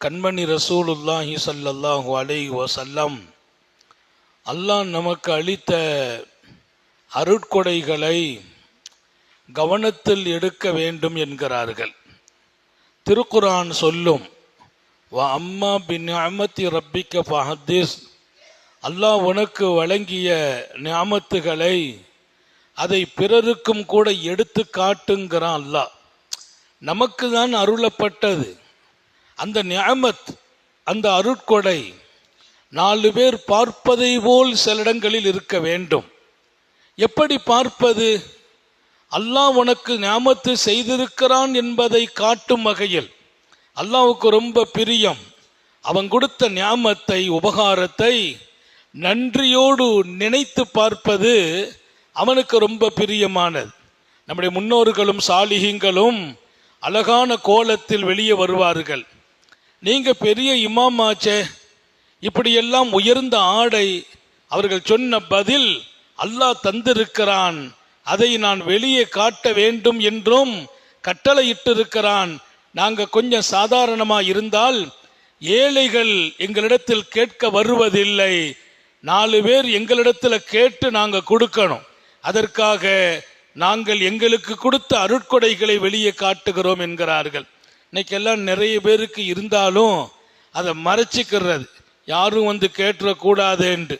கண்மணி ரசூலுல்லாஹி ஸல்லல்லாஹு அலை வசல்லம் அல்லாஹ் நமக்கு அளித்த அருட்கொடைகளை கவனத்தில் எடுக்க வேண்டும் என்கிறார்கள். திருக்குரான் சொல்லும் வா அம்மா பின் அமத்தி ரப்பிக்க ஃபஹத்திஸ் அல்லாஹ் உனக்கு வழங்கிய ஞாமத்துகளை அதை பிறருக்கும் கூட எடுத்து காட்டுங்கிறான் அல்லாஹ். நமக்கு தான் அருளப்பட்டது. அந்த நியமத் அந்த அருட்கொடை நாலு பேர் பார்ப்பதை போல் சில இடங்களில் இருக்க வேண்டும். எப்படி பார்ப்பது? அல்லாஹ் உனக்கு ஞாபத்து செய்திருக்கிறான் என்பதை காட்டும் வகையில். அல்லாவுக்கு ரொம்ப பிரியம். அவன் கொடுத்த ஞாபத்தை உபகாரத்தை நன்றியோடு நினைத்து பார்ப்பது அவனுக்கு ரொம்ப பிரியமானது. நம்முடைய முன்னோர்களும் சாலிகங்களும் அழகான கோலத்தில் வெளியே வருவார்கள். நீங்க பெரிய இமாமாச்சே இப்படியெல்லாம் உயர்ந்த ஆடை அவர்கள் சொன்ன பதில் அல்லாஹ் தந்திருக்கிறான். அதை நான் வெளியே காட்ட வேண்டும் என்றும் கட்டளையிட்டிருக்கிறான். நாங்க கொஞ்சம் சாதாரணமா இருந்தால் ஏழைகள் எங்களிடத்தில் கேட்க வருவதில்லை. நாலு பேர் எங்களிடத்தில் கேட்டு நாங்க கொடுக்கணும். அதற்காக நாங்கள் எங்களுக்கு கொடுத்த அருட்கொடைகளை வெளியே காட்டுகிறோம் என்கிறார்கள். இன்னைக்கெல்லாம் நிறைய பேருக்கு இருந்தாலும் அதை மறைச்சிக்கிறது. யாரும் வந்து கேட்டுறக்கூடாதுன்ட்டு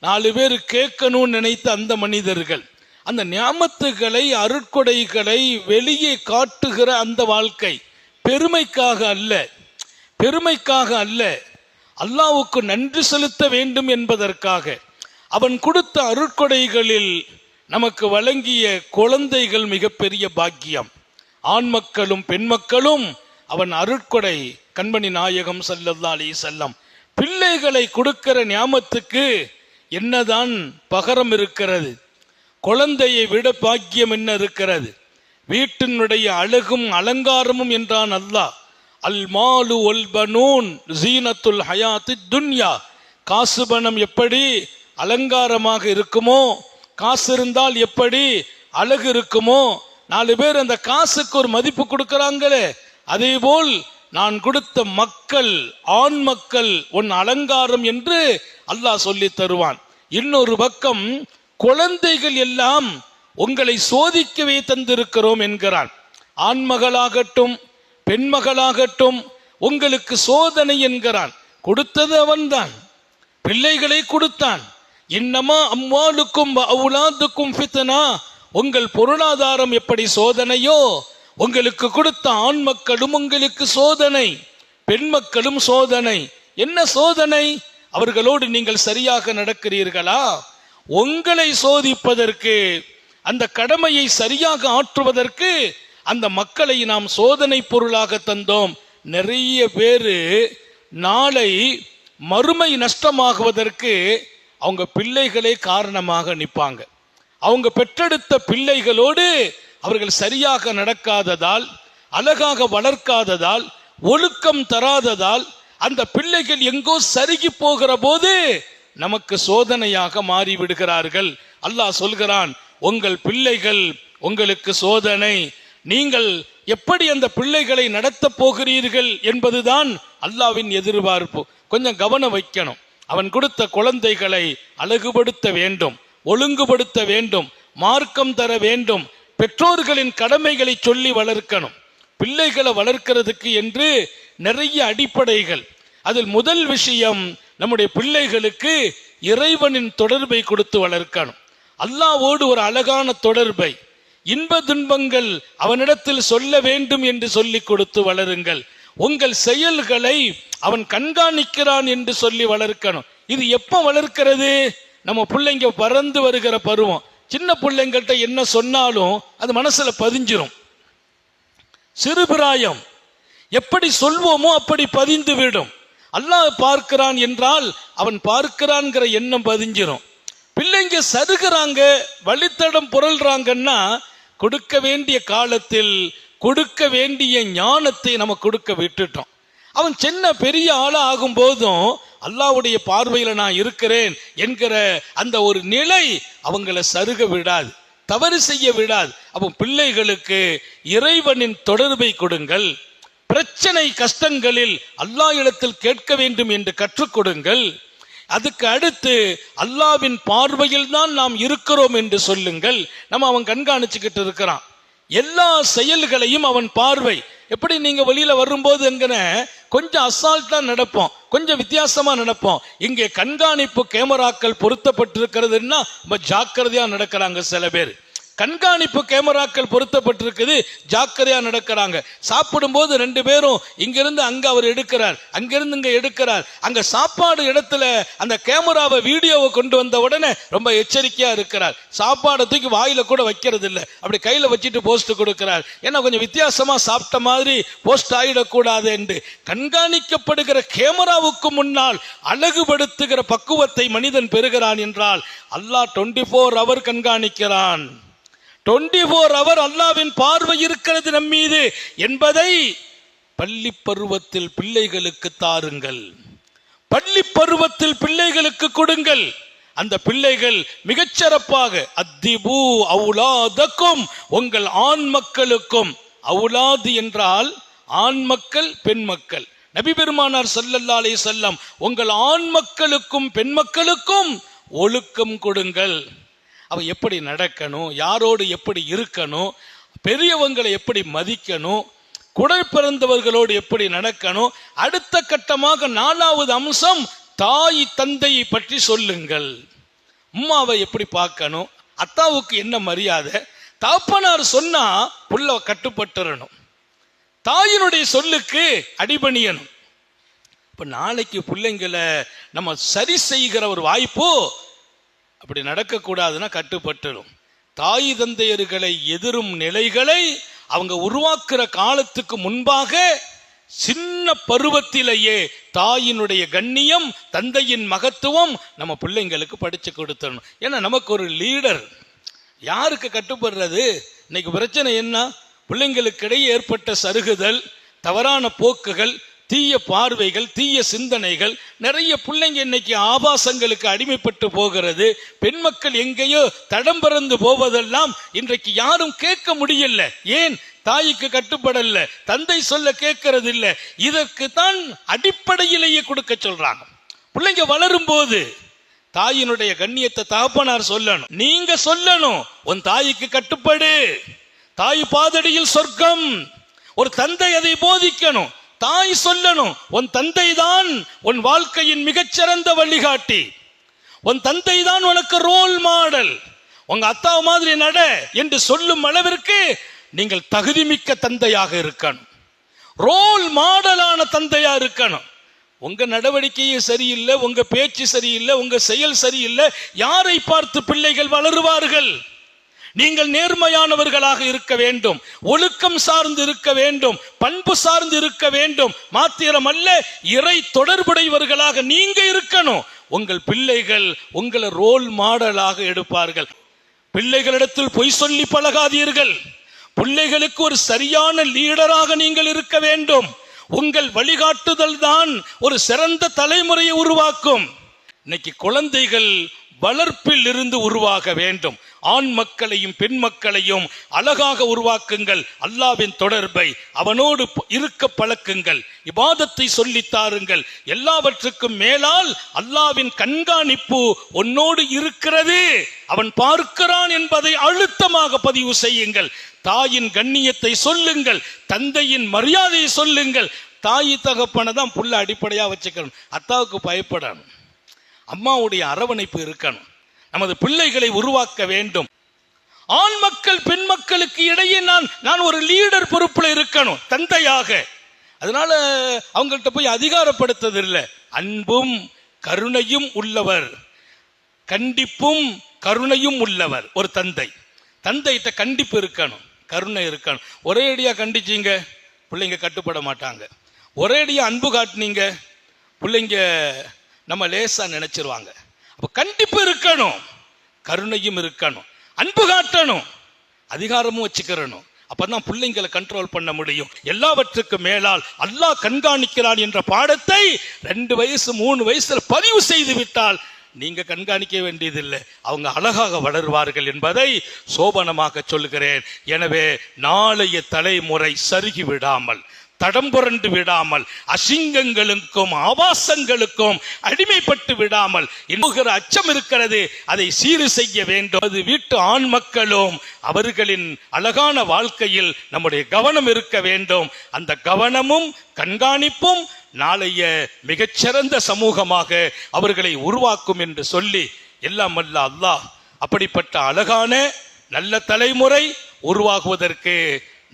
நாலு பேர் கேட்கணும்னு நினைத்த அந்த மனிதர்கள் அந்த ஞாமத்துகளை அருட்கொடைகளை வெளியே காட்டுகிற அந்த வாழ்க்கை பெருமைக்காக அல்ல பெருமைக்காக அல்ல. அல்லாவுக்கு நன்றி செலுத்த வேண்டும் என்பதற்காக அவன் கொடுத்த அருட்கொடைகளில் நமக்கு வழங்கிய குழந்தைகள் மிகப்பெரிய பாக்கியம். ஆண் மக்களும் பெண் மக்களும் அவன் அருட்கொடை கண்மணி நாயகம் சல்லல்லா அலி செல்லம் பிள்ளைகளை கொடுக்கிற ஞாபத்துக்கு என்னதான் பகரம் இருக்கிறது? குழந்தையை விட பாக்கியம் என்ன இருக்கிறது? வீட்டினுடைய அழகும் அலங்காரமும் என்றான் அல்லாஹ். அல் மாலு ஒல் பனூன் ஜீனத்துல் ஹயாத்து துன்யா. காசு பணம் எப்படி அலங்காரமாக இருக்குமோ காசு இருந்தால் எப்படி அழகு இருக்குமோ நாலு பேர் அந்த காசுக்கு ஒரு மதிப்பு கொடுக்கறாங்களே அதேபோல் நான் கொடுத்த மக்கள் ஆண் மக்கள் உன் அலங்காரம் என்று அல்லாஹ் சொல்லி தருவான். இன்னொரு பக்கம் குழந்தைகள் எல்லாம் உங்களை சோதிக்கவே தந்திருக்கிறோம் என்கிறான். ஆண்மகளாகட்டும் பெண்மகளாகட்டும் உங்களுக்கு சோதனை என்கிறான். கொடுத்தது அவன்தான். பிள்ளைகளை கொடுத்தான். இன்னமா அம்மாளுக்கும் அவுலாதுக்கும் ஃபித்தனா உங்கள் பொருளாதாரம் எப்படி சோதனையோ உங்களுக்கு கொடுத்த ஆண் மக்களும் உங்களுக்கு சோதனை பெண் மக்களும் சோதனை. என்ன சோதனை? அவர்களோடு நீங்கள் சரியாக நடக்கிறீர்களா? உங்களை சோதிப்பதற்கு அந்த கடமையை சரியாக ஆற்றுவதற்கு அந்த மக்களை நாம் சோதனை பொருளாக தந்தோம். நிறைய பேரு நாளை மறுமை நஷ்டமாகுவதற்கு அவங்க பிள்ளைகளே காரணமாக நிற்பாங்க. அவங்க பெற்றெடுத்த பிள்ளைகளோடு அவர்கள் சரியாக நடக்காததால் அழகாக வளர்க்காததால் ஒழுக்கம் தராததால் அந்த பிள்ளைகள் எங்கோ சருகி போகிற போது நமக்கு சோதனையாக மாறிவிடுகிறார்கள். அல்லாஹ் சொல்கிறான் உங்கள் பிள்ளைகள் உங்களுக்கு சோதனை. நீங்கள் எப்படி அந்த பிள்ளைகளை நடத்த போகிறீர்கள் என்பதுதான் அல்லாவின் எதிர்பார்ப்பு. கொஞ்சம் கவனம் வைக்கணும். அவன் கொடுத்த குழந்தைகளை அழகுபடுத்த வேண்டும் ஒழுங்குபடுத்த வேண்டும் மார்க்கம் தர வேண்டும் பெற்றோர்களின் கடமைகளை சொல்லி வளர்க்கணும். பிள்ளைகளை வளர்க்கிறதுக்கு என்று நிறைய அடிப்படைகள். அதில் முதல் விஷயம் நம்முடைய பிள்ளைகளுக்கு இறைவனின் தொடர்பை கொடுத்து வளர்க்கணும். அல்லாவோடு ஒரு அழகான தொடர்பை. இன்ப துன்பங்கள் அவனிடத்தில் சொல்ல வேண்டும் என்று சொல்லி கொடுத்து வளருங்கள். உங்கள் செயல்களை அவன் கண்காணிக்கிறான் என்று சொல்லி வளர்க்கணும். இது எப்போ வளர்க்கிறது? நம்ம பிள்ளைங்க பறந்து வருகிற பருவம். சின்ன பிள்ளைங்கள்ட்ட என்ன சொன்னாலும் அது மனசில் பதிஞ்சிரும். சிறுபிராயம் எப்படி சொல்வோமோ அப்படி பதிந்து விடும். அல்லாஹ் பார்க்கிறான் என்றால் அவன் பார்க்கிறான்ங்கிற எண்ணம் பதிஞ்சிரும். பிள்ளைங்க சருகிறாங்க வழித்தடம் புரள்றாங்கன்னா கொடுக்க வேண்டிய காலத்தில் கொடுக்க வேண்டிய ஞானத்தை நம்ம கொடுக்க விட்டுட்டோம். அவன் சின்ன பெரிய ஆளாக ஆகும் போதும் அல்லாவுடைய பார்வையில நான் இருக்கிறேன் என்கிற அந்த ஒரு நிலை அவங்கள சருக விடாது தவறு செய்ய விடாது. அப்போ பிள்ளைகளுக்கு இறைவனின் தொடர்பை கொடுங்கள். பிரச்சனை கஷ்டங்களில் அல்லாஹ் இடத்தில் கேட்க வேண்டும் என்று கற்றுக் கொடுங்கள். அதுக்கு அடுத்து அல்லாவின் பார்வையில் தான் நாம் இருக்கிறோம் என்று சொல்லுங்கள். நம்ம அவன் கண்காணிச்சுக்கிட்டு இருக்கிறான். எல்லா செயல்களையும் அவன் பார்வை. எப்படி நீங்க வெளியில வரும்போது எங்கன கொஞ்சம் அசால்ட்டா நடப்போம். கொஞ்சம் வித்தியாசமா நடப்போம். இங்கே கண்காணிப்பு கேமராக்கள் பொருத்தப்பட்டிருக்கிறதுன்னா ரொம்ப ஜாக்கிரதையா நடக்கிறாங்க சில பேர். கண்காணிப்பு கேமராக்கள் பொருத்தப்பட்டிருக்குது. ஜாக்கிரதையா நடக்கிறாங்க. சாப்பிடும்போது ரெண்டு பேரும் இங்கிருந்து அங்க அவர் எடுக்கிறார் அங்கிருந்து இங்க எடுக்கிறார். அங்க சாப்பாடு இடத்துல அந்த கேமராவை வீடியோவை கொண்டு வந்த உடனே ரொம்ப எச்சரிக்கையா இருக்கிறார். சாப்பாடை தூக்கி வாயில கூட வைக்கிறது இல்லை அப்படி கையில வச்சுட்டு போஸ்ட் கொடுக்கிறார். ஏன்னா கொஞ்சம் வித்தியாசமா சாப்பிட்ட மாதிரி போஸ்ட் ஆயிடக்கூடாது என்று. கண்காணிக்கப்படுகிற கேமராவுக்கு முன்னால் அழகுபடுத்துகிற பக்குவத்தை மனிதன் பெறுகிறான் என்றால் அல்லாஹ் டுவெண்ட்டி ஃபோர் அவர் கண்காணிக்கிறான். டுவெண்ட்டி ஃபோர் அவர் அல்லாவின் பார்வை இருக்கிறது நம்மீது என்பதை பள்ளி பருவத்தில் பிள்ளைகளுக்கு தாருங்கள். பள்ளி பருவத்தில் பிள்ளைகளுக்கு கொடுங்கள். அந்த பிள்ளைகள் மிகச்சிறப்பாக அத்திபு அவுலாதக்கும் உங்கள் ஆண் மக்களுக்கும். அவுலாது என்றால் ஆண் மக்கள் பெண் மக்கள். நபி பெருமானார் சல்லல்லா அலைஹி செல்லம் உங்கள் ஆண் மக்களுக்கும் பெண் மக்களுக்கும் ஒழுக்கம் கொடுங்கள். அவன் எப்படி நடக்கணும் யாரோடு எப்படி இருக்கணும் பெரியவங்களை எப்படி மதிக்கணும் குடை பிறந்தவர்களோடு எப்படி நடக்கணும் அடுத்த கட்டமாக நாலாவது அம்சம் தாய் தந்தையை பற்றி சொல்லுங்கள். அம்மாவை எப்படி பார்க்கணும் அத்தாவுக்கு என்ன மரியாதை? தாப்பனார் சொன்னா புள்ள கட்டுப்பட்டுறணும். தாயினுடைய சொல்லுக்கு அடிபணியணும். இப்ப நாளைக்கு பிள்ளைங்களை நம்ம சரி செய்கிற ஒரு வாய்ப்பு அப்படி நடக்கக்கூடாதுன்னா கட்டுப்பட்டுடும் தாய் தந்தையர்களை எதிரும் நிலைகளை அவங்க உருவாக்குற காலத்துக்கு முன்பாக சின்ன பருவத்திலேயே தாயினுடைய கண்ணியம் தந்தையின் மகத்துவம் நம்ம பிள்ளைங்களுக்கு படிச்சு கொடுத்துடணும். ஏன்னா நமக்கு ஒரு லீடர் யாருக்கு கட்டுப்படுறது? இன்னைக்கு பிரச்சனை என்ன? பிள்ளைங்களுக்கிடையே ஏற்பட்ட சருகுதல் தவறான போக்குகள் தீய பார்வைகள் தீய சிந்தனைகள் நிறைய பிள்ளைங்க இன்னைக்கு ஆபாசங்களுக்கு அடிமைப்பட்டு போகிறது. பெண் மக்கள் எங்கேயோ தடம் பறந்து போவதெல்லாம் இன்றைக்கு யாரும் கேட்க முடியல. ஏன்? தாய்க்கு கட்டுப்படல தந்தை சொல்ல கேட்கறது இல்ல இதற்கு தான் அடிப்படையிலேயே கொடுக்க சொல்றாங்க. பிள்ளைங்க வளரும் போது தாயினுடைய கண்ணியத்தை தகப்பனார் சொல்லணும். நீங்க சொல்லணும். உன் தாய்க்கு கட்டுப்படு. தாய் பாதடியில் சொர்க்கம். ஒரு தந்தை அதை போதிக்கணும். தாய் சொல்லணும் உன் தந்தை தான் உன் வாழ்க்கையின் மிகச்சிறந்த வழிகாட்டி. உன் தந்தை தான் உனக்கு ரோல் மாடல் உங்க அத்தா மாதிரி நட என்று சொல்லும் அளவிற்கு நீங்கள் தகுதிமிக்க தந்தையாக இருக்கணும். ரோல் மாடலான தந்தையா இருக்கணும். உங்க நடவடிக்கையே சரியில்லை உங்க பேச்சு சரியில்லை உங்க செயல் சரியில்லை. யாரை பார்த்து பிள்ளைகள் வளருவார்கள்? நீங்கள் நேர்மையானவர்களாக இருக்க வேண்டும். ஒழுக்கம் சார்ந்து இருக்க வேண்டும். பண்பு சார்ந்து இருக்க வேண்டும். மாத்திரமல்ல இறை தொடர்புடையவர்களாக நீங்க இருக்கணும். உங்கள் பிள்ளைகள் உங்களை ரோல் மாடலாக எடுப்பார்கள். பிள்ளைகளிடத்தில் பொய் சொல்லி பழகாதீர்கள். பிள்ளைகளுக்கு ஒரு சரியான லீடராக நீங்கள் இருக்க வேண்டும். உங்கள் வழிகாட்டுதல் தான் ஒரு சிறந்த தலைமுறையை உருவாக்கும். இன்னைக்கு குழந்தைகள் வளர்ப்பில் இருந்து உருவாக வேண்டும். ஆண் மக்களையும் பெண் மக்களையும் அழகாக உருவாக்குங்கள். அல்லாவின் தொடர்பை அவனோடு இருக்க பழக்குங்கள். இபாதத்தை சொல்லித் தாருங்கள். எல்லாவற்றுக்கும் மேலால் அல்லாவின் கண்காணிப்பு உன்னோடு இருக்கிறது. அவன் பார்க்கிறான் என்பதை அழுத்தமாக பதிவு செய்யுங்கள். தாயின் கண்ணியத்தை சொல்லுங்கள். தந்தையின் மரியாதையை சொல்லுங்கள். தாய் தகப்பனை தான் புள்ள அடிப்படையாக வச்சுக்கணும். அத்தாவுக்கு பயப்படணும். அம்மாவுடைய அரவணைப்பு இருக்கணும். நமது பிள்ளைகளை உருவாக்க வேண்டும். ஆண் மக்கள் பெண் மக்களுக்கு இடையே நான் நான் ஒரு லீடர் பொறுப்பில் இருக்கணும் தந்தையாக. அதனால அவங்கள்ட்ட போய் அதிகாரப்படுத்தது இல்லை அன்பும் கருணையும் உள்ளவர். கண்டிப்பும் கருணையும் உள்ளவர் ஒரு தந்தை. தந்தைகிட்ட கண்டிப்பு இருக்கணும் கருணை இருக்கணும். ஒரே அடியாக கண்டிச்சீங்க பிள்ளைங்க கட்டுப்பட மாட்டாங்க. ஒரே அடியாக அன்பு காட்டினீங்க பிள்ளைங்க நம்ம லேசாக நினச்சிருவாங்க. அப்ப கண்டிப்பு இருக்கணும். கருணையும் இருக்கணும். அன்பு காட்டணும். அதிகாரமும் வச்சுக்கிறணும். அப்பதான் பிள்ளைங்களை கண்ட்ரோல் பண்ண முடியும். எல்லாவற்றுக்கும் மேலால் அல்லாஹ் கண்காணிக்கிறான் என்ற பாடத்தை ரெண்டு வயசு மூணு வயசுல பதிவு செய்து விட்டால் நீங்க கண்காணிக்க வேண்டியதில்லை. அவங்க அழகாக வளருவார்கள் என்பதை சோபனமாக சொல்கிறேன் எனவே நாளைய தலைமுறை சருகி விடாமல் தடம் புரண்டு விடாமல் அசிங்கங்களுக்கும் ஆபாசங்களுக்கும் அடிமைப்பட்டு விடாமல் இன்னுகிற அச்சம் இருக்கிறது. அதை சீறு செய்ய வேண்டும். அது வீட்டு ஆண் மக்களும் அவர்களின் அழகான வாழ்க்கையில் நம்முடைய கவனம் இருக்க வேண்டும். அந்த கவனமும் கண்காணிப்பும் நாளைய மிகச்சிறந்த சமூகமாக அவர்களை உருவாக்கும் என்று சொல்லி எல்லாம் அல்ல அல்லாஹ் அப்படிப்பட்ட அழகான நல்ல தலைமுறை உருவாகுவதற்கு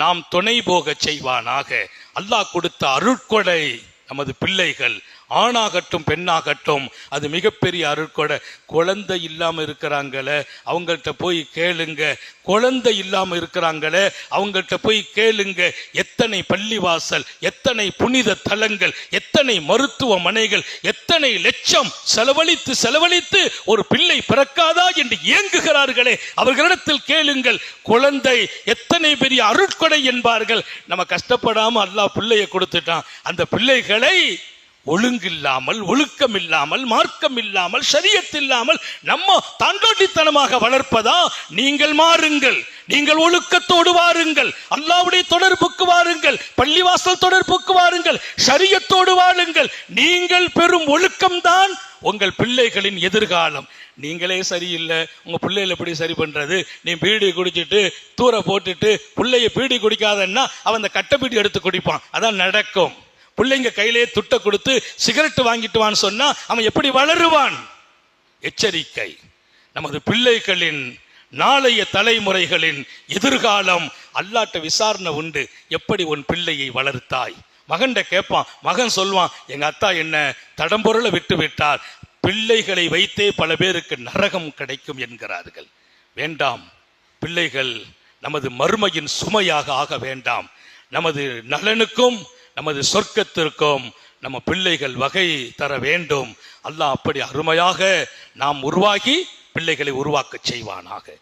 நாம் துணை போகச் செய்வானாக. அல்லாஹ் கொடுத்த அருட்கொடை நமது பிள்ளைகள் ஆணாகட்டும் பெண்ணாகட்டும் அது மிகப்பெரிய அருட்கொடை. குழந்தை இல்லாமல் இருக்கிறாங்களே அவங்கள்ட்ட போய் கேளுங்க. குழந்தை இல்லாமல் இருக்கிறாங்களே அவங்கள்ட்ட போய் கேளுங்க. எத்தனை பள்ளிவாசல் எத்தனை புனித தலங்கள் எத்தனை மருத்துவமனைகள் எத்தனை லட்சம் செலவழித்து செலவழித்து ஒரு பிள்ளை பிறக்காதா என்று இயங்குகிறார்களே அவர்களிடத்தில் கேளுங்கள். குழந்தை எத்தனை பெரிய அருட்கொடை என்பார்கள். நம்ம கஷ்டப்படாமல் அல்லாஹ் பிள்ளையை கொடுத்துட்டான். அந்த பிள்ளைகளை ஒழுங்கில்லாமல் ஒழுக்கம் இல்லாமல் மார்க்கம் இல்லாமல் சரியத் இல்லாமல் நம்ம தாண்டோட்டித்தனமாக வளர்ப்பதா? நீங்கள் மாறுங்கள். நீங்கள் ஒழுக்கத்தோடு வாருங்கள். அல்லாவுடைய தொடர்புக்கு வாருங்கள். பள்ளிவாசல் தொடர்புக்கு வாருங்கள். சரியத்தோடு வாழுங்கள். நீங்கள் பெறும் ஒழுக்கம்தான் உங்கள் பிள்ளைகளின் எதிர்காலம். நீங்களே சரியில்லை. உங்க பிள்ளைகளை எப்படி சரி பண்றது? நீ பீடி குடிச்சிட்டு தூர போட்டுட்டு பிள்ளைய பீடி குடிக்காதன்னா அவன் அந்த கட்டை பீடி எடுத்து குடிப்பான். அதான் நடக்கும். பிள்ளைங்க கையிலே துட்டை கொடுத்து சிகரெட் வாங்கிட்டுவான்னு சொன்னா அவன் எப்படி வளருவான்? எச்சரிக்கை. நமது பிள்ளைகளின் நாளைய தலைமுறைகளின் எதிர்காலம் அல்லாட்ட விசாரணை உண்டு. எப்படி உன் பிள்ளையை வளர்த்தாய்? மகன்கிட்ட கேட்பான் மகன் சொல்வான் எங்க அத்தா என்ன தடம்பொருளை விட்டு விட்டார். பிள்ளைகளை வைத்தே பல பேருக்கு நரகம் கிடைக்கும் என்கிறார்கள். வேண்டாம். பிள்ளைகள் நமது மறுமையின் சுமையாக ஆக வேண்டாம். நமது நலனுக்கும் நமது சொர்க்கத்திற்கும் நம்ம பிள்ளைகள் வகை தர வேண்டும். அல்லாஹ் அப்படி அருமையாக நாம் உருவாகி பிள்ளைகளை உருவாக்கச் செய்வானாக.